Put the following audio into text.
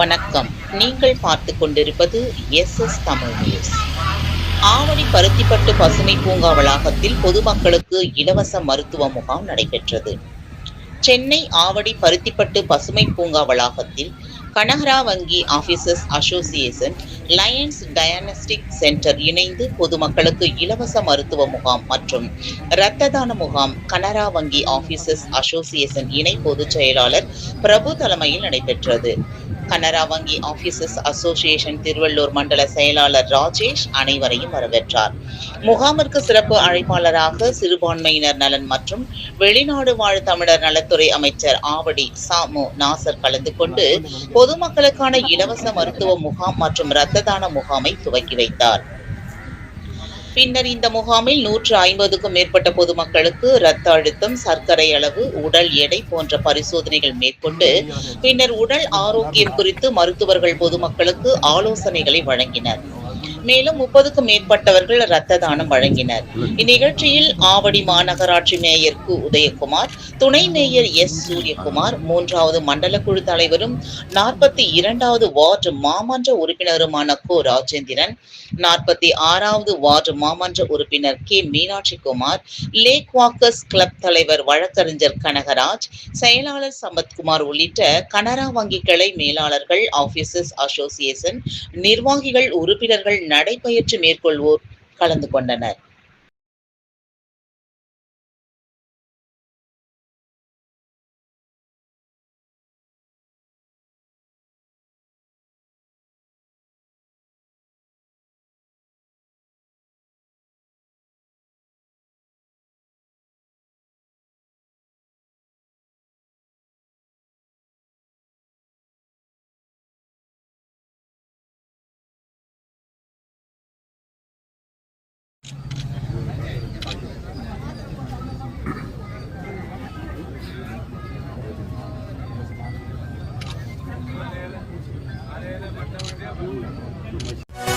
வணக்கம். நீங்கள் பார்த்து கொண்டிருப்பது S S Tamil news. Avadi Paruthipattu பசுமை பூங்கா வளாகத்தில் பொதுமக்களுக்கு இலவச மருத்துவ முகாம் நடைபெற்றது. சென்னை ஆவடி பருத்திப்பட்டு பசுமை பூங்கா வளாகத்தில் கனகரா வங்கி officers association lions diagnostic centre இணைந்து பொதுமக்களுக்கு இலவச மருத்துவ முகாம் மற்றும் இரத்த தான முகாம் கனரா வங்கி ஆபீசர்ஸ் அசோசியேஷன் இணை பொதுச் செயலாளர் பிரபு தலைமையில் நடைபெற்றது. கனரா வங்கி ஆபீசர்ஸ் அசோசியேஷன் திருவள்ளூர் மண்டல செயலாளர் ராஜேஷ் அனைவரையும் வரவேற்றார். முகாமிற்கு சிறப்பு அழைப்பாளராக சிறுபான்மையினர் நலன் மற்றும் வெளிநாடு வாழ் தமிழர் நலத்துறை அமைச்சர் ஆவடி சாமு நாசர் கலந்து கொண்டு பொதுமக்களுக்கான இலவச மருத்துவ முகாம் மற்றும் இரத்த தான முகாமை துவக்கி வைத்தார். பின்னர் இந்த முகாமில் நூற்று ஐம்பதுக்கும் மேற்பட்ட பொதுமக்களுக்கு இரத்த அழுத்தம் சர்க்கரை அளவு உடல் எடை போன்ற பரிசோதனைகள் மேற்கொண்டு பின்னர் உடல் ஆரோக்கியம் குறித்து மருத்துவர்கள் பொதுமக்களுக்கு ஆலோசனைகளை வழங்கினர். மேலும் முப்பதுக்கும் மேற்பட்டவர்கள் ரத்த தானம் வழங்கினர். இந்நிகழ்ச்சியில் ஆவடி மாநகராட்சி மேயர் கு. உதயகுமார் துணை மேயர் எஸ். சூரியகுமார் மூன்றாவது மண்டல குழு தலைவரும் நாற்பத்தி இரண்டாவது வார்டு மாமன்ற உறுப்பினருமான கோ. ராஜேந்திரன் நாற்பத்தி ஆறாவது வார்டு மாமன்ற உறுப்பினர் K. Meenakshi Kumar lake walkers club தலைவர் வழக்கறிஞர் கனகராஜ் செயலாளர் சம்பத்குமார் உள்ளிட்ட கனரா வங்கி கிளை மேலாளர்கள் ஆபீசர்ஸ் அசோசியேஷன் நிர்வாகிகள் உறுப்பினர்கள் நடைபயிற்சி மேற்கொள்வோர் கலந்து கொண்டனர். Obrigado.